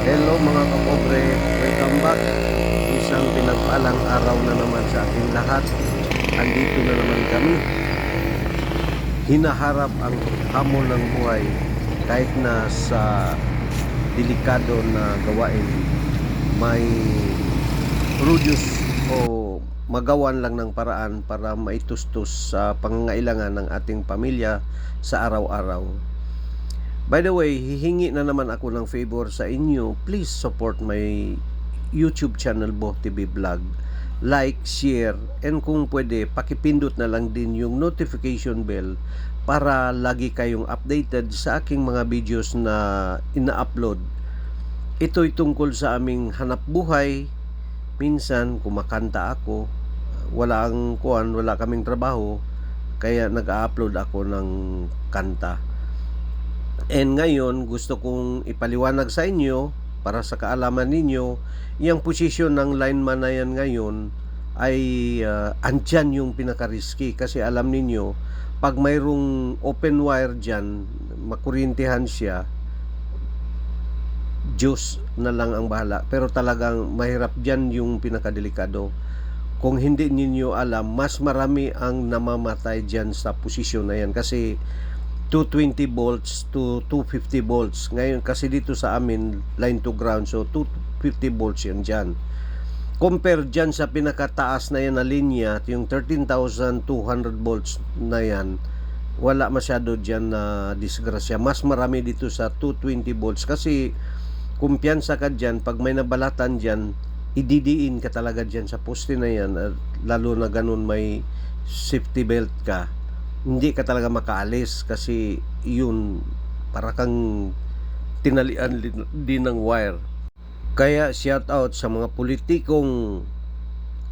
Hello mga kapobre, welcome back. Isang pinagpalang araw na naman sa ating lahat. Andito na naman kami. Hinaharap ang hamon ng buhay kahit na sa delikado na gawain may produce o magawan lang ng paraan para maitustos sa pangangailangan ng ating pamilya sa araw-araw. By the way, hihingi na naman ako ng favor sa inyo. Please support my YouTube channel Bo TV Vlog. Like, share, and kung pwede, pakipindot na lang din yung notification bell para lagi kayong updated sa aking mga videos na ina-upload. Ito'y tungkol sa aming hanap buhay. Minsan, kumakanta ako. Wala ang kuan, wala kaming trabaho. Kaya nag-upload ako ng kanta. And ngayon, gusto kong ipaliwanag sa inyo para sa kaalaman ninyo, yung posisyon ng lineman na yan ngayon ay uh, andyan yung pinaka-risky kasi alam ninyo, pag mayroong open wire dyan, makurintihan siya, Diyos na lang ang bahala. Pero talagang mahirap dyan yung pinakadelikado. Kung hindi ninyo alam, mas marami ang namamatay dyan sa posisyon na yan kasi 220 volts to 250 volts. Ngayon kasi dito sa amin line to ground so 250 volts yan dyan. Compare dyan sa pinakataas na yan na linya, yung 13,200 volts na yan, wala masyado dyan na disgrasya. Mas marami dito sa 220 volts kasi kumpiyansa ka dyan, pag may nabalatan dyan, ididiin ka talaga dyan sa poste na yan, lalo na ganun may safety belt ka hindi ka talaga makaalis kasi yun para kang tinalian din- ng wire. Kaya shout out sa mga politikong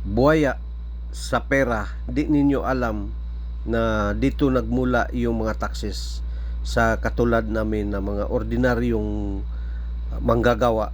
buhaya sa pera, di ninyo alam na dito nagmula yung mga taxes sa katulad namin na mga ordinaryong manggagawa